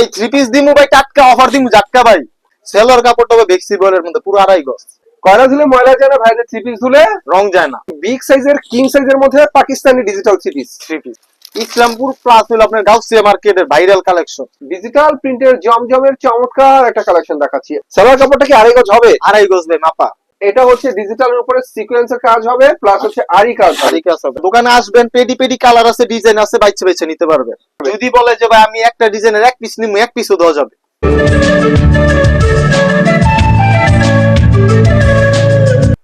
ভাই three piece দিমু ভাই টাটকা অফার দিমু জাটকা ভাই। সেলর কাপড়টা হবে বেক্সি বলের মধ্যে পুরো আড়াই গজ। কয়লা ধুলে ময়লা যায় না ভাইদের থ্রি পিস ধুলে রং যায় না। বিগ সাইজের কিং সাইজের মধ্যে Pakistani digital three piece three piece Islampur plus হলো আপনার গাউসিয়া মার্কেটের ভাইরাল কালেকশন ডিজিটাল প্রিন্টের জমজমের চমৎকার একটা কালেকশন দেখাচ্ছি। সালোয়ার কাপড়টা কি আড়াই গজ হবে? আড়াই গজ ভাই মাপা। এটা হচ্ছে ডিজিটালের উপরে সিকোয়েন্সের কাজ হবে প্লাস হচ্ছে আরি কাজ আড়াই কাজ হবে। দোকানে আসবেন পেডি পেডি কালার আছে ডিজাইন আছে বাইছে বাইছে নিতে পারবেন। যদি বলে যে ভাই আমি একটা ডিজাইনের এক পিস নিমু এক পিসও দেওয়া যাবে।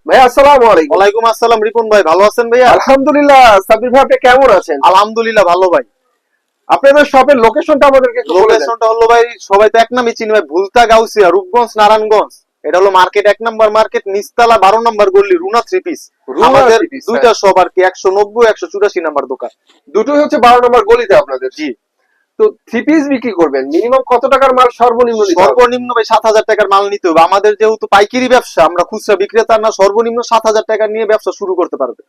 ভাই আসসালামু আলাইকুম। ওয়ালাইকুম আসসালাম রিপন ভাই ভালো আছেন ভাইয়া? আলহামদুলিল্লাহ সাবির ভাই আপনি কেমন আছেন? আলহামদুলিল্লাহ ভালো ভাই। আপনাদের শপের লোকেশনটা আমাদেরকে। লোকেশনটা হলো ভাই সবাই তো এক নামই চিনি ভাই ভুলতা গাউসিয়া রূপগঞ্জ নারায়ণগঞ্জ। এটা হলো মার্কেট এক নাম্বার মার্কেট নিস্তালা বারো নাম্বার গল্লি রুনা থ্রি পিস আমাদের দুইটা শপ আর কি একশো নব্বই একশো চুরাশি নাম্বার দোকান। দুটোই হচ্ছে বারো নম্বর গলিতে আপনাদের। জি। তো থ্রি পিস বিক্রি করবেন। মিনিমাম কত টাকার মাল সর্বনিম্ন সর্বনিম্ন ভাই সাত হাজার টাকার মাল নিতে হবে। আমাদের যেহেতু পাইকারি ব্যবসা আমরা খুচরা বিক্রেতা না সর্বনিম্ন সাত হাজার টাকা নিয়ে ব্যবসা শুরু করতে পারবে।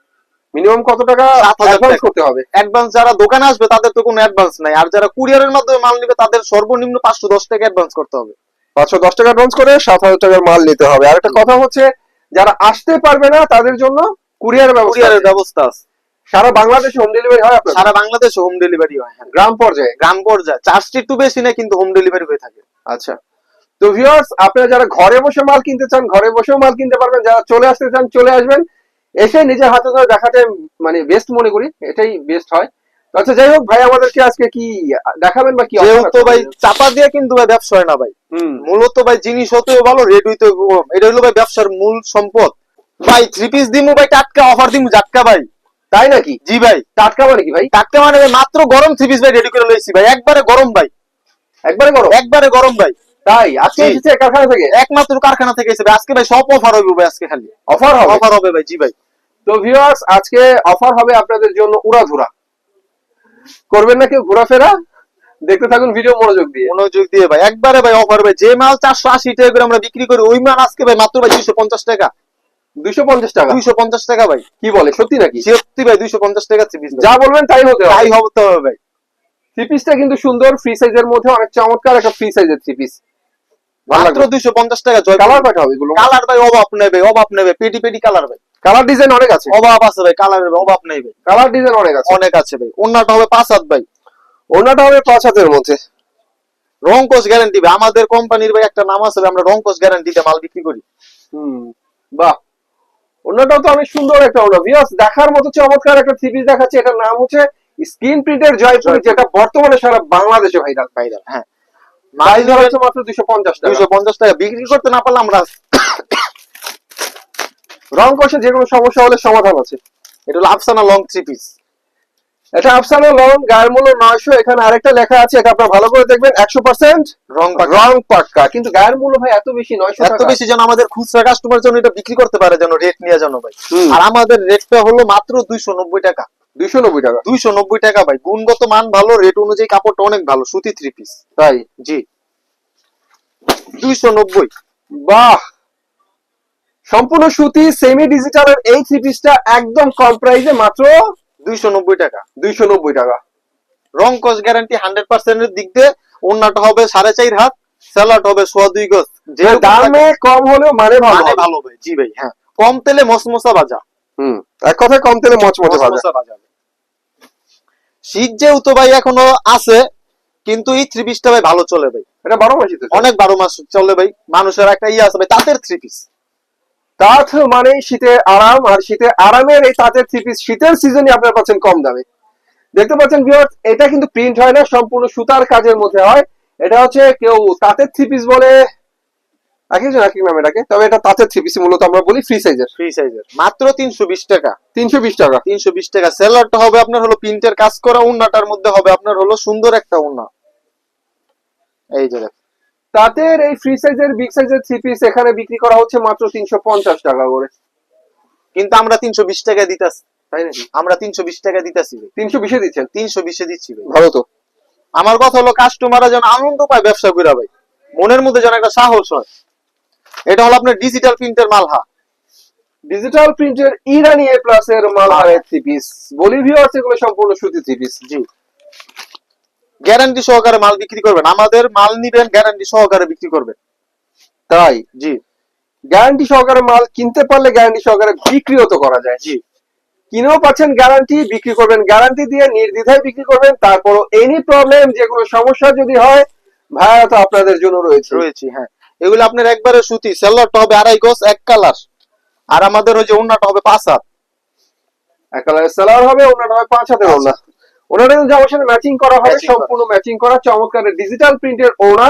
মিনিমাম কত টাকা 7,000 অ্যাডভান্স টাকা। করতে হবে? অ্যাডভান্স যারা দোকানে আসবে তাদের তো কোনো অ্যাডভান্স নাই। আর যারা কুরিয়ারের মাধ্যমে মাল নিবে তাদের সর্বনিম্ন পাঁচশো দশ টাকা অ্যাডভান্স করতে হবে। পাঁচশো দশ টাকা অ্যাডভান্স করে সাত হাজার টাকার মাল নিতে হবে। আর একটা কথা হচ্ছে যারা আসতে পারবে না তাদের জন্য কুরিয়ার ব্যবস্থা কুরিয়ারের ব্যবস্থা আছে। সারা বাংলাদেশে হোম ডেলিভারি হয় আপনার সারা বাংলাদেশে হোম ডেলিভারি হয় হ্যাঁ। গ্রাম পর্যায়ে? গ্রাম পর্যায়ে। চার্জটি একটু বেশি না কিন্তু হোম ডেলিভারি হয়ে থাকে। আচ্ছা। তো ভিউয়ার্স আপনারা যারা ঘরে বসে মাল কিনতে চান ঘরে বসেও মাল কিনতে পারবেন। যারা চলে আসতে চান চলে আসবেন। এসে নিজের হাতে ধরে দেখাতে মানে বেস্ট মনে করি এটাই বেস্ট হয়। আচ্ছা যাই হোক ভাই আমাদেরকে আজকে কি দেখাবেন বা কি যেহেতু ভাই চাপা দিয়ে কিন্তু ভাই ব্যবসা হয় না ভাই। মূলত ভাই জিনিস হতেও ভালো রেট হইতেও কম। এটা হলো ভাই ব্যবসার মূল সম্পদ। ভাই থ্রি পিস দিমু ভাই টাটকা অফার দিমু জাটকা ভাই। তাই নাকি? জি ভাই। টাটকা মানে কি ভাই? টাটকা মানে মাত্র গরম থ্রি পিস ভাই রেডি করে লইছি ভাই। একবারে গরম ভাই। একবারে করো একবারে গরম ভাই। তাই? আজকে। এসেছে কারখানা থেকে? একমাত্র কারখানা থেকে এসেছে আজকে ভাই সব অফার হবে ভাই আজকে খালি। অফার হবে? অফার হবে ভাই জি ভাই। তো ভিউয়ার্স আজকে অফার হবে আপনাদের জন্য উড়াধুরা। করবেন না কেউ ঘোরাফেরা? দেখতে থাকুন ভিডিও মনোযোগ দিয়ে। মনোযোগ দিয়ে ভাই একবারে ভাই অফার ভাই যে মাল চারশো আশি টাকা করে আমরা বিক্রি করি ওই মাল আজকে ভাই মাত্র ভাই দুইশো পঞ্চাশ টাকা। দুইশো পঞ্চাশ টাকা? দুইশো পঞ্চাশ টাকা ভাই। কি বলে সত্যি নাকি? সত্যি ভাই দুইশো পঞ্চাশ টাকা যা বলবেন তাই হতে তাই হবে তো হবে ভাই। থ্রি পিসটা কিন্তু সুন্দর ফ্রি সাইজের মধ্যে অনেক চমৎকার একটা ফ্রি সাইজের থ্রি পিস মাত্র দুইশো পঞ্চাশ টাকা জয়। কালার কয়টা হবে এগুলো। কালার ভাই অভাব নেবে অভাব নেবে পেটি পেটি কালার ভাই। কালার ডিজাইন অনেক আছে। অভাব আছে ভাই কালারের অভাব নেই ভাই। কালার ডিজাইন অনেক আছে। অনেক আছে ভাই। অন্যটা হবে পাঁচ হাত ভাই। ওনাটা হবে পাঁচ হাতের মধ্যে। গ্যারান্টি ভাই। আমাদের কোম্পানির ভাই একটা নাম আছে আমরা গ্যারান্টিতে মাল বিক্রি করি। হুম বাহ। ওনাটাও তো অনেক সুন্দর একটা ওনা ভিউয়ার্স দেখার মতো চমৎকার একটা থ্রি পিস দেখাচ্ছে। এটার নাম হচ্ছে স্ক্রিন প্রিন্টের জয়পুর। যেটা বর্তমানে সারা বাংলাদেশে ভাইরাল ভাইরাল হ্যাঁ ধরা হচ্ছে মাত্র দুইশো পঞ্চাশ টাকা। দুইশো পঞ্চাশ টাকা। বিক্রি করতে না পারলে আমরা রং কষে যে কোনো সমস্যা হলে সমাধান আছে। এটা হলো আফসানা লং থ্রি পিস এটা আফসানা লং গায়ের মূল্য নয়শো এখানে আরেকটা লেখা আছে এটা আপনারা ভালো করে দেখবেন একশো পার্সেন্ট রং রং পাক্কা। কিন্তু গায়ের মূল্য ভাই এত বেশি নয়শো এত বেশি যেন আমাদের খুচরা কাস্টমার জন্য এটা বিক্রি করতে পারে যেন রেট নিয়ে যেন ভাই। আর আমাদের রেটটা হলো মাত্র দুইশো নব্বই টাকা। দুইশো নব্বই টাকা। দুইশো নব্বই টাকা ভাই। গুণগত মান ভালো রেট অনুযায়ী কাপড়টা অনেক ভালো সুতি থ্রি পিস তাই? জি। দুইশো নব্বই। বাহ! সম্পূর্ণ সুতি সেমি ডিজিটালের এই থ্রি পিসটা একদম কম প্রাইসে মাত্র দুইশো নব্বই টাকা। দুইশো নব্বই টাকা। রং কস গ্যারান্টি হান্ড্রেড পার্সেন্টের দিক দিয়ে অন্যটা হবে সাড়ে চার হাত স্যালাড হবে সোয়া দুই গজ। যে যে দামে কম হলেও মানে ভালো মানে হবে। ভালো ভাই জি ভাই হ্যাঁ। কম তেলে মসমসা ভাজা। হুম এক কথায় কম তেলে মচমচে ভাজা। শীত যেহেতু ভাই এখনও আছে কিন্তু এই থ্রি পিসটা ভাই ভালো চলে ভাই। এটা বারো মাসই তো অনেক বারো মাস চলে ভাই। মানুষের একটা ইয়ে আছে ভাই তাঁতের থ্রি পিস তাঁত মানে শীতে আরাম আর শীতে আরামের এই তাঁতের থ্রি পিস শীতের সিজনে আপনারা পাচ্ছেন কম দামে। দেখতে পাচ্ছেন ভিউয়ার্স এটা কিন্তু প্রিন্ট হয় না সম্পূর্ণ সুতার কাজের মধ্যে হয়। এটা হচ্ছে কেউ তাঁতের থ্রি পিস বলে এক একজন এক এক তবে এটা তাঁতের থ্রি পিস মূলত আমরা বলি ফ্রি সাইজের ফ্রি সাইজের মাত্র তিনশো বিশ টাকা। তিনশো বিশ টাকা। তিনশো বিশ টাকা। সেলারটা হবে আপনার হলো প্রিন্টের কাজ করা উন্নাটার মধ্যে হবে আপনার হলো সুন্দর একটা উন্না। এই যে দেখেন। তাঁতের এই ফ্রি সাইজের বিগ সাইজের থ্রি পিস এখানে বিক্রি করা হচ্ছে মাত্র তিনশো পঞ্চাশ টাকা করে। কিন্তু আমরা তিনশো বিশ টাকা দিতেছি তাই নাকি? আমরা তিনশো বিশ টাকা দিতেছি তিনশো বিশে দিচ্ছেন তিনশো বিশে দিচ্ছি ভালো তো। আমার কথা হলো কাস্টমাররা যেন আনন্দ পায় ব্যবসা করে ভাই। মনের মধ্যে যেন একটা সাহস হয়। এটা হলো আপনার ডিজিটাল প্রিন্টের মালহা। ডিজিটাল প্রিন্টের ইরানি এ প্লাস এর মালহারের থ্রি পিস বলি ভিউয়ার্স এগুলো সম্পূর্ণ সুতি থ্রি পিস জি। গ্যারান্টি সহকারে মাল বিক্রি করবেন। আমাদের মাল নিবেন গ্যারান্টি সহকারে বিক্রি করবেন। তাই জি। গ্যারান্টি সহকারে মাল কিনতে পারলে গ্যারান্টি সহকারে বিক্রিও তো করা যায় জি। কিনেও পাচ্ছেন গ্যারান্টি বিক্রি করবেন গ্যারান্টি দিয়ে নির্দ্বিধায় বিক্রি করবেন তারপরও এনি প্রবলেম যে কোনো সমস্যা যদি হয় ভাইয়া তো আপনাদের জন্য রয়েছে। রয়েছে হ্যাঁ। এগুলো আপনার একবারে সুতি সেলারটা হবে আড়াই গজ এক কালার। আর আমাদের ওই যে ওন্নাটা হবে পাঁচ হাত। এক কালারের সেলার হবে ওনার হবে পাঁচ হাতের ওনা ওনার কিন্তু সাথে ম্যাচিং করা হবে সম্পূর্ণ ম্যাচিং করা চমৎকার ডিজিটাল প্রিন্টের ওনা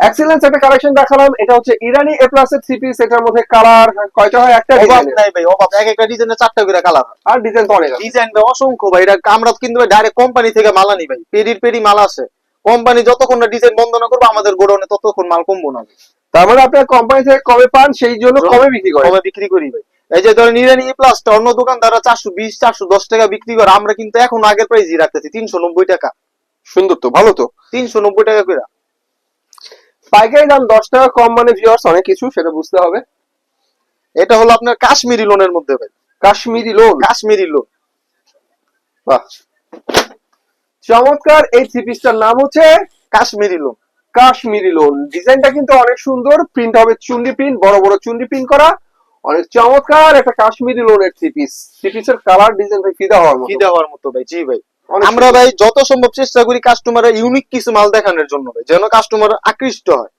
এক্সেলেন্স একটা কালেকশন দেখালাম এটা হচ্ছে ইরানি এ প্লাস এর থ্রি পিস এটার মধ্যে কালার কয়টা হয়? একটা অভাব ডিজাইন নাই ভাই অভাব এক একটা ডিজাইনের চারটা করে কালার আর ডিজাইন তো অনেক ডিজাইন ভাই অসংখ্য ভাই এটা আমরা কিন্তু ডাইরেক্ট কোম্পানি থেকে মাল আনি ভাই। পেরির পেরি মাল আসে কোম্পানি যতক্ষণ না ডিজাইন বন্ধ না করব আমাদের গোডাউনে ততক্ষণ মাল কমবো না তার মানে আপনার কোম্পানি থেকে কবে পান সেই জন্য কবে বিক্রি করেন? কমে বিক্রি করি ভাই। এই যে ধরেন ইরানি প্লাসটা অন্য দোকানদাররা চারশো বিশ চারশো দশ টাকা বিক্রি করে আমরা কিন্তু এখন আগের প্রাইসই রাখতেছি তিনশো নব্বই টাকা। সুন্দর তো ভালো তো। তিনশো নব্বই টাকা করে। পাইকারি দাম দশ টাকা কম মানে ভিউয়ার্স অনেক কিছু সেটা বুঝতে হবে। এটা হলো আপনার কাশ্মীরি লোনের মধ্যে ভাই। কাশ্মীরি লোন কাশ্মীরি লোন বাহ। চমৎকার এই থ্রি পিসটার নাম হচ্ছে কাশ্মীরি লোন কাশ্মীরি লোন ডিজাইনটা কিন্তু অনেক সুন্দর প্রিন্ট হবে চুন্ডি প্রিন্ট বড় বড় চুন্ডি প্রিন্ট করা। অনেক চমৎকার একটা কাশ্মীরি লোনের থ্রি পিস থ্রি পিসের কালার ডিজাইন ভাই ফিদা হওয়ার মতো। কি দেওয়ার মতো ভাই জি ভাই। আমরা ভাই যত সম্ভব চেষ্টা করি কাস্টমারের ইউনিক কিছু মাল দেখানোর জন্য ভাই যেন কাস্টমার আকৃষ্ট হয়।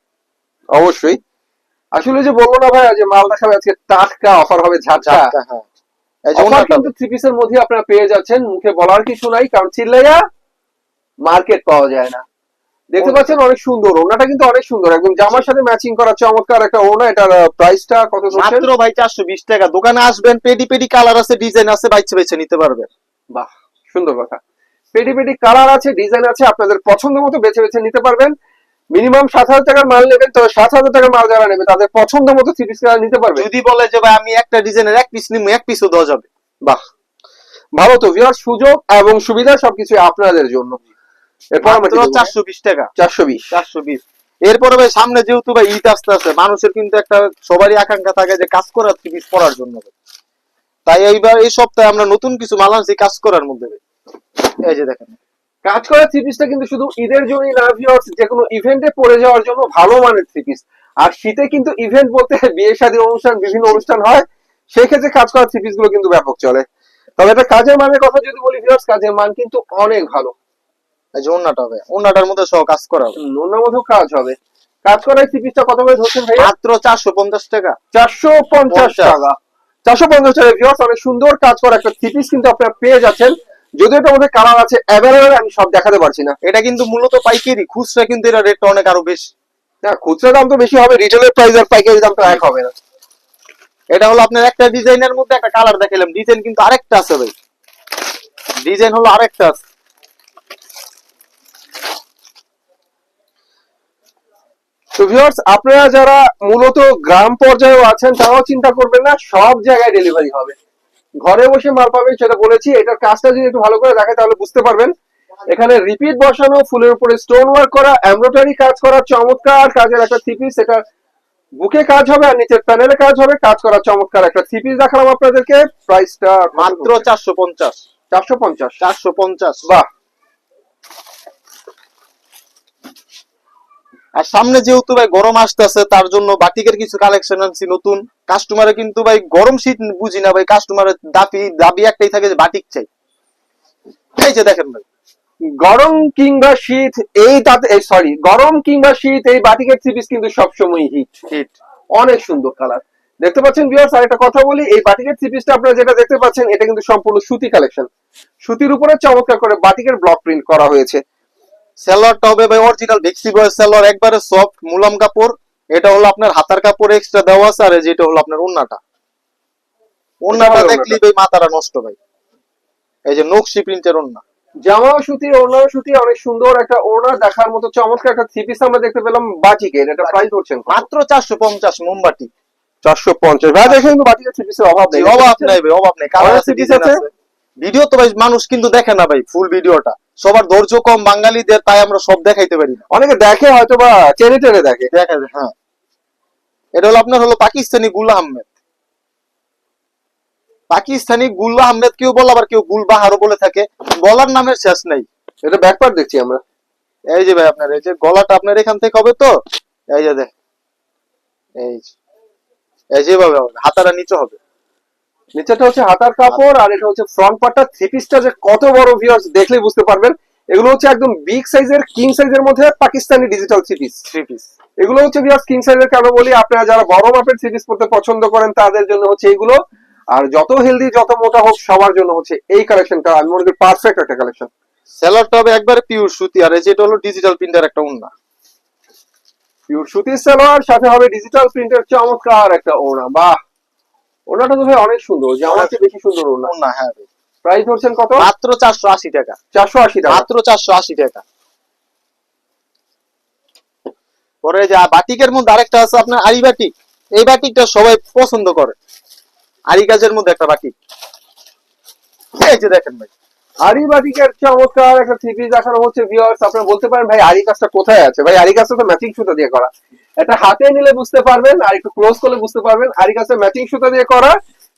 অবশ্যই। আসলে যে বলল না ভাই যে মাল দেখাবে আজকে টাটকা অফার হবে ঝাটকা। ঝাটকা, হ্যাঁ। অফার কিন্তু থ্রি পিসের মধ্যে আপনারা পেয়ে যাচ্ছেন মুখে বলার কিছু নাই কারণ চিল্লাইয়া মার্কেট পাওয়া যায় না। দেখতে পাচ্ছেন অনেক সুন্দর ওনাটা কিন্তু অনেক সুন্দর একদম জামার সাথে ম্যাচিং করা চমৎকার একটা ওনা এটার প্রাইসটা কত মাত্র ভাই চারশো বিশ টাকা। দোকানে আসবেন পেডি পেডি কালার আছে ডিজাইন আছে বাইছে বাইছে নিতে পারবেন। বাহ সুন্দর কথা। পেটি পেটি কালার আছে ডিজাইন আছে আপনাদের পছন্দ মতো বেছে বেছে নিতে পারবেন। মিনিমাম সাত হাজার টাকার মাল নেবেন তো সাত হাজার টাকার মাল যারা নেবে তাদের পছন্দ মতো থ্রি পিস নিতে পারবে যদি বলে যে ভাই আমি একটা ডিজাইনের এক পিস নিবো এক পিসও দেওয়া যাবে। বাহ ভালো তো ভিউয়ার সুযোগ এবং সুবিধা সবকিছু আপনাদের জন্য। চারশো বিশ টাকা। চারশো বিশ। চারশো বিশ। এরপরে ভাই সামনে যেহেতু ভাই ঈদ আসতে মানুষের কিন্তু একটা সবারই আকাঙ্ক্ষা থাকে যে কাজ করার থ্রি পিস পরার জন্য তাই এইবার এই সপ্তাহে আমরা নতুন কিছু মাল আনছি কাজ করার মধ্যে এই যে দেখেন। কাজ করা থ্রি পিসটা কিন্তু শুধু ঈদের জন্যই না ভিউয়ার্স যে কোনো ইভেন্টে পরে যাওয়ার জন্য ভালো মানের থ্রি পিস আর শীতে কিন্তু ইভেন্ট বলতে বিয়ে শাদী অনুষ্ঠান বিভিন্ন অনুষ্ঠান হয় সেই ক্ষেত্রে কাজ করার থ্রি পিসগুলো কিন্তু ব্যাপক চলে। তবে এটা কাজের মানের কথা যদি বলি ভিউয়ার্স কাজের মান কিন্তু অনেক ভালো। এই যে ওন্নাটা হবে। ওন্নাটার মধ্যে সহ কাজ করা হবে। অন্য মধ্যেও কাজ হবে। কাজ করা থ্রি পিসটা কত করে ধরছেন ভাইয়া? মাত্র চারশো পঞ্চাশ টাকা। চারশো পঞ্চাশ পঞ্চাশ। টাকা। চারশো পঞ্চাশ টাকা ভিউয়ার্স অনেক সুন্দর কাজ করা একটা থ্রি পিস কিন্তু আপনারা পেয়ে যাচ্ছেন। যদিও এটার মধ্যে কালার আছে অ্যাভেলেবেল আমি সব দেখাতে পারছি না। এটা কিন্তু মূলত পাইকারি খুচরা কিন্তু এটা রেটটা অনেক আরও বেশি। না খুচরা দাম তো বেশি হবে রিটেলের প্রাইস আর পাইকারি দাম তো এক হবে না। এটা হলো আপনার একটা ডিজাইনের মধ্যে একটা কালার দেখালাম ডিজাইন কিন্তু আরেকটা আছে ভাই। ডিজাইন হলো আরেকটা আছে। তো ভিউয়ার্স আপনারা যারা মূলত গ্রাম পর্যায়েও আছেন তারাও চিন্তা করবেন না সব জায়গায় ডেলিভারি হবে। ঘরে বসে মাল পাবেন সেটা বলেছি। এটার কাজটা যদি একটু ভালো করে দেখে তাহলে বুঝতে পারবেন। এখানে রিপিট বসানো ফুলের উপরে স্টোন ওয়ার্ক করা এমব্রয়ডারি কাজ করা চমৎকার কাজের একটা থ্রি পিস এটা বুকে কাজ হবে আর নিচের প্যানেলে কাজ হবে। কাজ করা চমৎকার একটা থ্রি পিস দেখালাম আপনাদেরকে। প্রাইসটা মাত্র চারশো পঞ্চাশ। চারশো পঞ্চাশ। চারশো পঞ্চাশ। বাহ! আর সামনে যেহেতু ভাই গরম আসতেছে তার জন্য বাটিকের কিছু কালেকশন আনছি নতুন। কাস্টমারে কিন্তু ভাই গরম শীত বুঝি না ভাই কাস্টমারের দাবি দাবি একটাই থাকে যে বাটিক চাই। এই যে দেখেন ভাই। গরম কিংবা শীত এই তাতে সরি গরম কিংবা শীত এই বাটিকের পিস কিন্তু সবসময় হিট হিট অনেক সুন্দর কালার দেখতে পাচ্ছেন ভিউয়ার্স আর একটা কথা বলি এই বাটিকের পিসটা আপনারা যেটা দেখতে পাচ্ছেন এটা কিন্তু সম্পূর্ণ সুতি কালেকশন সুতির উপরে চমৎকার করে বাটিকের ব্লক প্রিন্ট করা হয়েছে। সেলোয়ারটা হবে ভাই অরিজিনাল ভেক্সি বয় সেলোয়ার একবারে সফট মুলাম কাপড়। এটা হলো আপনার হাতার কাপড় এক্সট্রা দেওয়া আছে আর যেটা হলো আপনার ওন্নাটা ওন্নাটা দেখলি ভাই মাথাটা নষ্ট ভাই। এই যে নকশি প্রিন্টের ওন্না জামাও সুতি ওড়নাও সুতি অনেক সুন্দর একটা ওড়না দেখার মতো চমৎকার একটা থ্রি পিস আমরা দেখতে পেলাম বাটিকে এটা প্রাইস করছেন মাত্র চারশো পঞ্চাশ মোমবাতি। চারশো পঞ্চাশ। ভাই দেখেন কিন্তু বাটিকের থ্রি পিসের অভাব নেই। অভাব নাই ভাই অভাব নেই। আছে। আছে। ভিডিও তো ভাই মানুষ কিন্তু দেখে না ভাই ফুল ভিডিওটা সবার ধৈর্য কম বাঙালিদের তাই আমরা সব দেখাইতে পারি না। অনেকে দেখে হয়তো বা টেনে টেনে দেখে। দেখা যায় হ্যাঁ। এটা হলো আপনার হলো পাকিস্তানি গুল আহমেদ। পাকিস্তানি গুল আহমেদ কেউ বলে আবার কেউ গুল বাহারও বলে থাকে। বলার নামের শেষ নাই। এটা ব্যাকপার্ট দেখছি আমরা। এই যে ভাই আপনার এই যে গলাটা আপনার এখান থেকে হবে তো? এই যে দেখ এই যে এই যেভাবে হবে হাতারা নিচে হবে। নিচেটা হচ্ছে হাতার কাপড় আর এটা হচ্ছে ফ্রন্ট পার্টটা থ্রি পিসটা যে কত বড় ভিউয়ার্স দেখলেই বুঝতে পারবেন এগুলো হচ্ছে একদম বিগ সাইজের কিং সাইজের মধ্যে Pakistani digital three piece three piece এগুলো হচ্ছে ভিউয়ার্স কিং সাইজের কেন বলি? আপনারা যারা বড় মাপের থ্রি পিস পড়তে পছন্দ করেন তাদের জন্য হচ্ছে এইগুলো। আর যত হেলদি যত মোটা হোক সবার জন্য হচ্ছে এই কালেকশনটা আমি মনে করি পারফেক্ট একটা কালেকশন সেলারটা হবে একবারে পিওর সুতি আর এই যেটা হলো ডিজিটাল প্রিন্টার একটা উন্না পিওর সুতির সালোয়ার সাথে হবে ডিজিটাল প্রিন্টের চমৎকার একটা ওড়না। বাহ! ওড়নাটা তো ভাই অনেক সুন্দর যে আমার বেশি সুন্দর ওনা না হ্যাঁ প্রাইস ধরছেন কত? মাত্র চারশো আশি টাকা। চারশো আশি টাকা। মাত্র চারশো আশি টাকা। পরে যা বাটিকের মধ্যে আরেকটা আছে আপনার আরি বাটিক এই বাটিকটা সবাই পছন্দ করে। আরি কাজের মধ্যে একটা বাটিক। এই যে দেখেন ভাই। আরি বাটিকের চমৎকার একটা থ্রি পিস দেখানো হচ্ছে ভিউয়ার্স আপনারা বলতে পারেন ভাই আরি কাজটা কোথায় আছে? ভাই আরি কাজটা তো ম্যাচিং সুতা দিয়ে করা। এটা হাতে নিলে বুঝতে পারবেন আর একটু ক্লোজ করলে বুঝতে পারবেন আরি কাজটা ম্যাচিং সুতা দিয়ে করা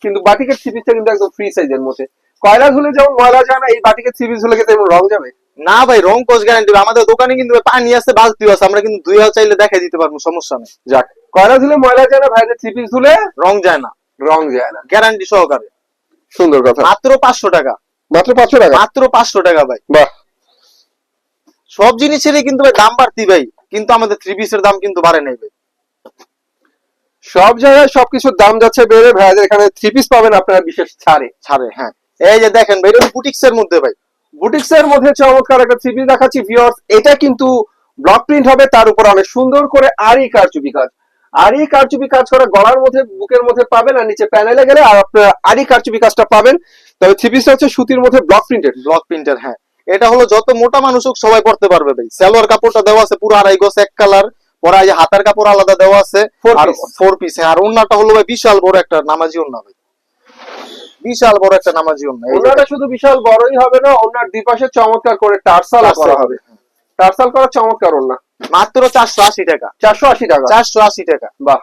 কিন্তু বাটিকের থ্রি পিসটা কিন্তু একদম ফ্রি সাইজের মধ্যে। কয়লা ধুলে যেমন ময়লা যায় না এই বাটিকের থ্রি পিস কিন্তু রং যাবে? না ভাই রং কোচ গ্যারান্টি আমাদের দোকানে কিন্তু পানি আছে বালতিও আছে আমরা কিন্তু দুই হাজার চাইলে দেখাই দিতে পারব সমস্যা নেই। যাক কয়লা ধুলে ময়লা যায় না ভাইদের থ্রি পিস ধুলে রং যায় না। রং যায় না। গ্যারান্টি সহকারে। সুন্দর কথা। মাত্র পাঁচশো টাকা। মাত্র পাঁচশো টাকা? মাত্র পাঁচশো টাকা ভাই। বাহ। সব জিনিসেরই কিন্তু ভাই দাম বাড়তি ভাই কিন্তু আমাদের থ্রি পিসের দাম কিন্তু বাড়ে নাই ভাই। সব জায়গায় সবকিছুর দাম যাচ্ছে বেড়ে এখানে থ্রি পিস পাবেন আপনারা বিশেষ ছাড়ে। ছাড়ে হ্যাঁ। এই যে দেখেন ভাই এটা বুটিক্স এর মধ্যে ভাই। বুটিক্স এর মধ্যে চমৎকার একটা থ্রি পিস দেখাচ্ছি ভিউয়ার্স এটা কিন্তু ব্লক প্রিন্ট হবে তার উপর অনেক সুন্দর করে আরি কারচুপি কাজ। আরি কারচুপি কাজ করে গলার মধ্যে বুকের মধ্যে পাবেন আর নিচে প্যানেলে গেলে আর আপনারা আরি কারচুপি কাজটা পাবেন। তবে থ্রি পিসটা হচ্ছে সুতির মধ্যে ব্লক প্রিন্টেড ব্লক প্রিন্টার হ্যাঁ। এটা হলো যত মোটা মানুষ হোক সবাই পড়তে পারবে ভাই। সালোয়ার কাপড়টা দেওয়া আছে পুরো আড়াই গজ এক কালার পরে এই হাতার কাপড় আলাদা দেওয়া আছে। আর ফোর পিস আর ওন্নাটা হলো ভাই বিশাল বড় একটা নামাজি ওন্না ভাই। বিশাল বড় একটা নামাজি ওন্না ওনাটা শুধু বিশাল বড়ই হবে না ওনার দুপাশে চমৎকার করে টার্সাল করা হবে। টার্সাল করা চমৎকার ওনা মাত্র চারশো আশি টাকা। চারশো আশি টাকা। চারশো আশি টাকা। বাহ।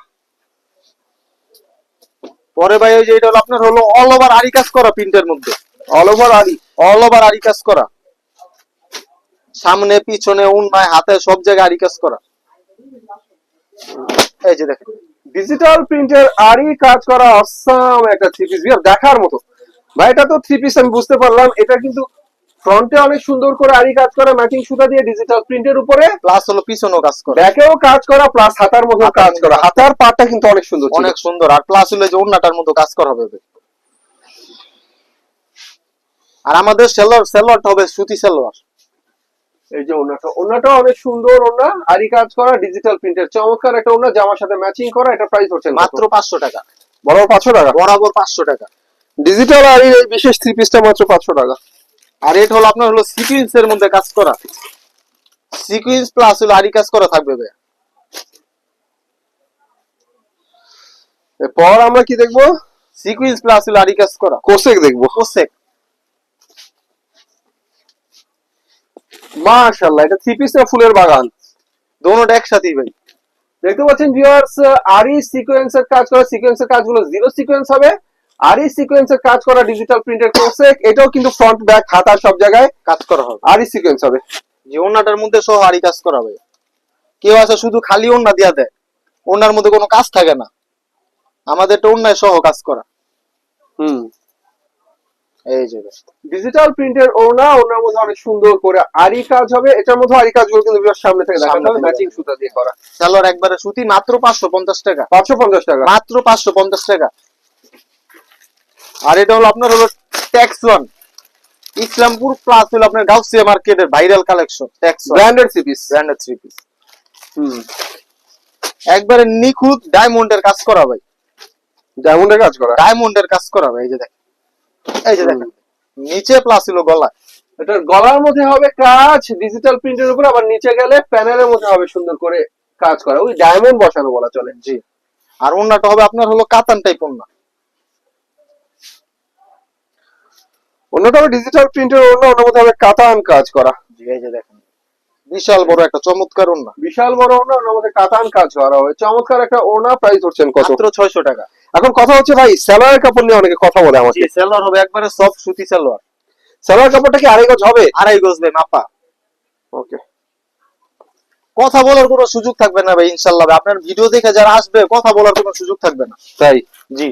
পরে ভাই ওই যে এটা হলো আপনার হলো অল ওভার আরি কাজ করা প্রিন্টের মধ্যে। অল ওভার আরি অল ওভার আরি কাজ করা। সামনে, পিছনে, উন্নায়, হাতে সব জায়গায় আরি কাজ করা। এই যে দেখেন। ডিজিটাল প্রিন্টের আরি কাজ করা অসাম একটা থ্রি পিস দেখার মতো। ভাই, এটা তো থ্রি পিস আমি বুঝতে পারলাম। এটা কিন্তু ফ্রন্টে অনেক সুন্দর করে আরি কাজ করা ম্যাচিং সুতা দিয়ে ডিজিটাল প্রিন্টের উপরে প্লাস হলো পিছনেও কাজ করে। ব্যাকেও কাজ করা প্লাস হাতার হাতার কাজ করা। হাতার পাটটা কিন্তু অনেক সুন্দর অনেক সুন্দর। আর প্লাস হলো যে ওন্নাটার মতো কাজ করা হবে। আর আমাদের সেলোয়ার সেলোয়ারটা হবে সুতি সেলোয়ার। এই যে ওনাটা ওনাটা অনেক সুন্দর ওনা আরি কাজ করা ডিজিটাল প্রিন্টের চমৎকার একটা ওনা জামার সাথে ম্যাচিং করা এটা প্রাইস হচ্ছে মাত্র পাঁচশো টাকা। বড় পাঁচশো টাকা? বরাবর পাঁচশো টাকা। ডিজিটাল আরি এই বিশেষ থ্রি পিসটা মাত্র পাঁচশো টাকা। আর এটা হলো আপনার হলো সিকুয়েন্স এর মধ্যে কাজ করা। সিকুয়েন্স প্লাস হলো আরি কাজ করা থাকবে ভাই এরপর আমরা কি দেখব? সিকুয়েন্স প্লাস হলো আরি কাজ করা। কোসেক দেখব। কোসেক। মাশাআল্লাহ এটা থ্রি পিস ফুলের বাগান? দোনোটা একসাথেই ভাই। দেখতে পাচ্ছেন ভিউয়ার্স আরই সিকোয়েন্সের কাজ করা। সিকোয়েন্সের কাজগুলো জিরো সিকোয়েন্স হবে। আরই সিকোয়েন্সের কাজ করা ডিজিটাল প্রিন্টের কোসেক এটাও কিন্তু ফ্রন্ট ব্যাক হাতা সব জায়গায় কাজ করা হবে। আরই সিকোয়েন্স হবে। যে ওন্নাটার মধ্যে সহ আরি কাজ করা ভাই কেউ আছে শুধু খালি ওন্না দিয়া দেয়। ওন্নার মধ্যে কোনো কাজ থাকে না। আমাদের তো ওন্নায় সহ কাজ করা। হুম। এই যে। ডিজিটাল প্রিন্টের ওনা ওনার মধ্যে অনেক সুন্দর করে আরি কাজ হবে। এটার মধ্যে আরি কাজগুলো কিন্তু সামনে থেকে হবে। থেকে ম্যাচিং সুতা দিয়ে করা। সালোয়ার একবারে সুতি মাত্র পাঁচশো পঞ্চাশ টাকা। পাঁচশো পঞ্চাশ টাকা। মাত্র পাঁচশো পঞ্চাশ টাকা। আর এটা হলো আপনার হলো ট্যাক্স ওয়ান ইসলামপুর প্লাস হলো আপনার গাউসিয়া মার্কেটের viral collection tax branded three piece branded three piece হুম। একবারে নিখুঁত ডায়মন্ডের কাজ করা ভাই। ডায়মন্ডের কাজ করা? ডায়মন্ডের কাজ করা ভাই এই যে দেখেন। এই যে দেখেন। নিচে প্লাস হলো গলা এটার গলার মধ্যে হবে কাজ ডিজিটাল প্রিন্টের উপর আবার নিচে গেলে প্যানেলের মধ্যে হবে সুন্দর করে কাজ করা। ওই ডায়মন্ড বসানো বলা চলে। জি। আর ওন্নাটা হবে আপনার হলো কাতান টাইপ ওন্না অন্যটা ডিজিটাল প্রিন্টের অন্য ওটার মধ্যে হবে কাতান কাজ করা। জি এই যে দেখেন। বিশাল বড় একটা চমৎকার ওন্না বিশাল বড় ওনা ওনার মধ্যে কাতান কাজ করা হয়। চমৎকার একটা ওনা প্রাইস ধরছেন কত? মাত্র ছয়শো টাকা। এখন কথা হচ্ছে ভাই কাপড় নিয়ে অনেকে কথা বলে আমাকে। সালোয়ার হবে একবারে সফট সুতি সালোয়ার। কাপড়টা কি আড়াই গজ হবে? আড়াই গজ ভাই মাপা। ওকে। কথা বলার কোনো সুযোগ থাকবে না ভাই ইনশাল্লাহ আপনার ভিডিও দেখে যারা আসবে কথা বলার কোনো সুযোগ থাকবে না। তাই? জি।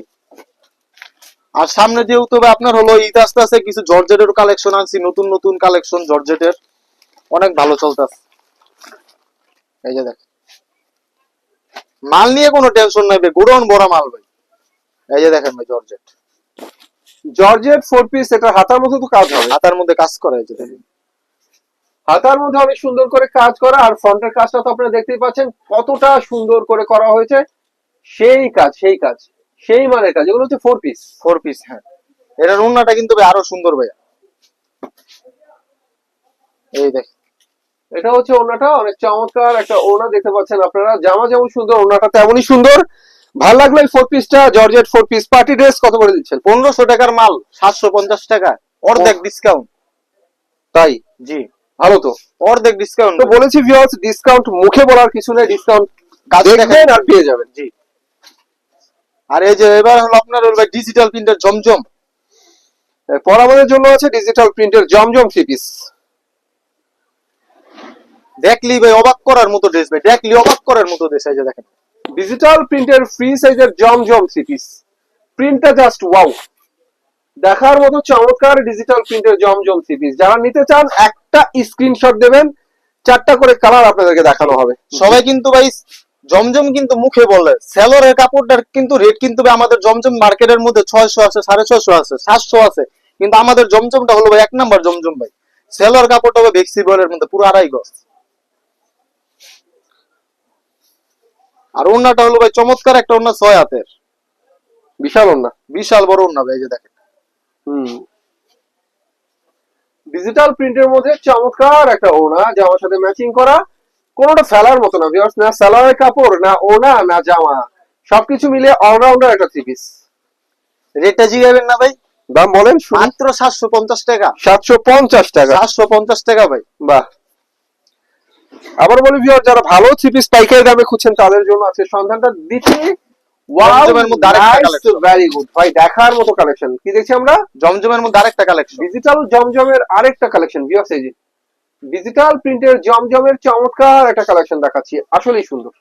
আর সামনে যেহেতু আপনার হলো ঈদ আসতে আসতে কিছু জর্জেটের কালেকশন আনছি, নতুন নতুন কালেকশন জর্জেটের। অনেক ভালো চলতেছে। এই যে দেখ মাল নিয়ে কোনো টেনশন নাই ভাই, গোডাউন ভরা মাল ভাই। এই যে দেখেন ভাই, জর্জেট। জর্জেট ফোর পিস এটা হাতার মধ্যে তো কাজ হবে। হাতার মধ্যে কাজ করা এই যে দেখেন। হাতার মধ্যে অনেক সুন্দর করে কাজ করা, আর ফ্রন্টের কাজটা তো আপনারা দেখতেই পাচ্ছেন, কতটা সুন্দর করে করা হয়েছে। সেই কাজ সেই কাজ। সেই মানের কাজ এগুলো হচ্ছে ফোর পিস ফোর পিস হ্যাঁ। এটার উন্নাটা কিন্তু ভাই আরও সুন্দর ভাইয়া। এই দেখ এটা হচ্ছে ওনাটা অনেক চমৎকার একটা ওনা দেখতে পাচ্ছেন আপনারা। জামা যেমন সুন্দর ওনাটা তেমনই সুন্দর। ভালো লাগল এই ফোর পিসটা georgette four piece party dress কত করে দিচ্ছেন? পনেরোশো টাকার মাল সাতশো পঞ্চাশ টাকা অর্ধেক ডিসকাউন্ট তাই? জি। ভালো তো। অর্ধেক ডিসকাউন্ট তো বলেছি ভিউয়ার্স ডিসকাউন্ট মুখে বলার কিছু নেই ডিসকাউন্ট কাজ দেখবেন আর পেয়ে যাবেন। জি। আর এই যে এবার হলো আপনার হলো ডিজিটাল প্রিন্টার জমজম। পরামর্শের জন্য আছে ডিজিটাল প্রিন্টের জমজম থ্রি পিস দেখলি ভাই, অবাক করার মতো ড্রেস ভাই, দেখলি, অবাক করার মতো ড্রেস এই যে দেখেন। ডিজিটাল প্রিন্টের ফ্রি সাইজের জমজম থ্রি পিস প্রিন্টটা জাস্ট ওয়াও দেখার মতো চমৎকার ডিজিটাল প্রিন্টের জমজম থ্রি পিস যারা নিতে চান, একটা স্ক্রিনশট দেবেন, চারটা করে কালার আপনাদেরকে দেখানো হবে। সবাই কিন্তু ভাই জমজম কিন্তু মুখে বলে। সেলরের কাপড়টার কিন্তু রেট কিন্তু আমাদের জমজম মার্কেটের মধ্যে ছয়শো আছে সাড়ে ছয়শো আছে সাতশো আছে। কিন্তু আমাদের জমজমটা হলো ভাই এক নাম্বার জমজম ভাই। সেলর কাপড়টা হবে ভেক্সিবলের মধ্যে পুরো আড়াই গজ। আর ওন্নাটা হলো ভাই চমৎকার একটা ওন্না ছয় হাতের। বিশাল ওনা বিশাল বড় ওন্না ভাই এই যে দেখেন। হুম। ডিজিটাল প্রিন্টের মধ্যে চমৎকার একটা ওনা জামার সাথে ম্যাচিং করা। কোনোটা ফেলার মতো না ভিউয়ার্স না সালোয়ারের কাপড় না ওনা না জামা সবকিছু মিলে অলরাউন্ডার একটা থ্রি পিস রেটটা জিগাবেন না ভাই? দাম বলেন মাত্র সাতশো পঞ্চাশ টাকা। সাতশো পঞ্চাশ টাকা। সাতশো পঞ্চাশ টাকা ভাই। বাহ। আবার বলি ভিউয়ার যারা ভালো থ্রি পিস পাইকারি দামে খুঁজছেন তাদের জন্য আছে সন্ধানটা। দিচ্ছি দেখার মতো কালেকশন কি দেখছি আমরা? জমজমের মধ্যে আরেকটা কালেকশন ডিজিটাল জমজমের আরেকটা কালেকশন ভিউয়ার্স এই যে। ডিজিটাল প্রিন্টের জমজমের চমৎকার একটা কালেকশন দেখাচ্ছি আসলেই সুন্দর।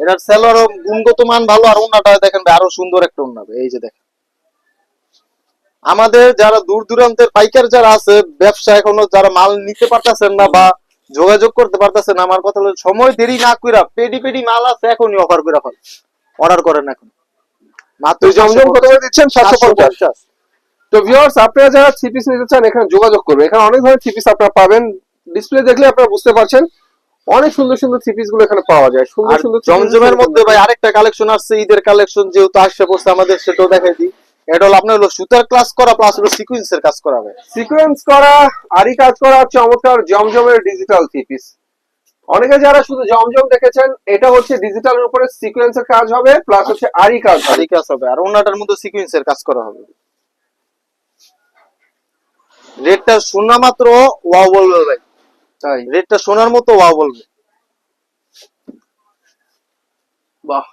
এটার সেলর গুণগত মান ভালো আর ওন্নাটা দেখেন আরও সুন্দর একটা ওন্না এই যে দেখেন। আমাদের যারা দূর দূরান্তের পাইকার যারা আছে ব্যবসা এখনও যারা মাল নিতে পারতেছেন না বা যোগাযোগ করতে পারতেছেন না আমার কথা হলো সময় দেরি না কইরা পেডি পেডি মাল আছে এখনই অফার করে ফেল। অর্ডার করেন এখন। মাত্র জমজম কত করে দিচ্ছেন? সাতশো পঞ্চাশ। 750 তো ভিউয়ার্স আপনারা যারা থ্রি পিস নিতে চান এখানে যোগাযোগ করবেন। এখানে অনেক ধরনের থ্রি পিস আপনারা পাবেন। ডিসপ্লে দেখলে আপনারা বুঝতে পারছেন অনেক সুন্দর সুন্দর থ্রি পিসগুলো এখানে পাওয়া যায়। সুন্দর সুন্দর জমজমের মধ্যে ভাই আরেকটা কালেকশন আসছে ঈদের কালেকশন যেহেতু আসছে পড়ছে আমাদের সেটাও দেখাই দিই। এটা হলো আপনার হলো সুতার ক্লাস করা প্লাস হলো সিকুয়েন্সের কাজ করা হবে সিকোয়েন্স করা আরি কাজ করা চমৎকার জমজমের ডিজিটাল থ্রি পিস অনেকে যারা শুধু জমজম দেখেছেন এটা হচ্ছে ডিজিটালের উপরে সিকোয়েন্সের কাজ হবে প্লাস হচ্ছে আরি কাজ আরি কাজ হবে আর ওনাটার মধ্যে সিকুয়েন্সের কাজ করা হবে। রেটটা শোনা মাত্র ওয়াও বলবে ভাই। তাই? রেটটা শোনার মতো ওয়াও বলবে। বাহ।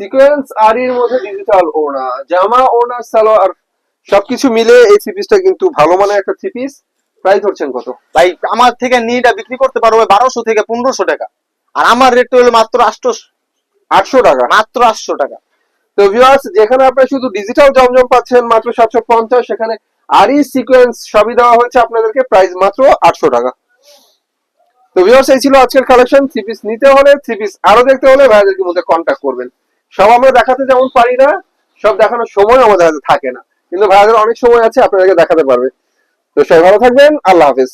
সিকোয়েন্স আরির মধ্যে ডিজিটাল ওড়না জামা ওড়না সালোয়ার সবকিছু মিলে এই থ্রি পিসটা কিন্তু ভালো মানের একটা থ্রি পিস প্রাইস ধরছেন কত? ভাই আমার থেকে নিটা বিক্রি করতে পারব বারোশো থেকে পনেরোশো টাকা। আর আমার রেটটা হলো মাত্র আটশো আটশো টাকা? মাত্র আটশো টাকা। তো ভিউয়ার্স যেখানে আপনারা শুধু ডিজিটাল জমজম পাচ্ছেন মাত্র সাতশো পঞ্চাশ সেখানে আরই সিকোয়েন্স সবই দেওয়া হয়েছে আপনাদেরকে প্রাইস মাত্র আটশো টাকা। তো ভিউয়ার্স এই ছিল আজকের কালেকশন থ্রি পিস নিতে হলে থ্রি পিস আরও দেখতে হলে ভাইয়াদেরকে মধ্যে কন্ট্যাক্ট করবেন। সব আমরা দেখাতে যেমন পারি না, সব দেখানোর সময় আমাদের হাতে থাকে না। কিন্তু ভাইয়াদের অনেক সময় আছে, আপনাদেরকে দেখাতে পারবে। তো সবাই ভালো থাকবেন। আল্লাহ হাফিজ।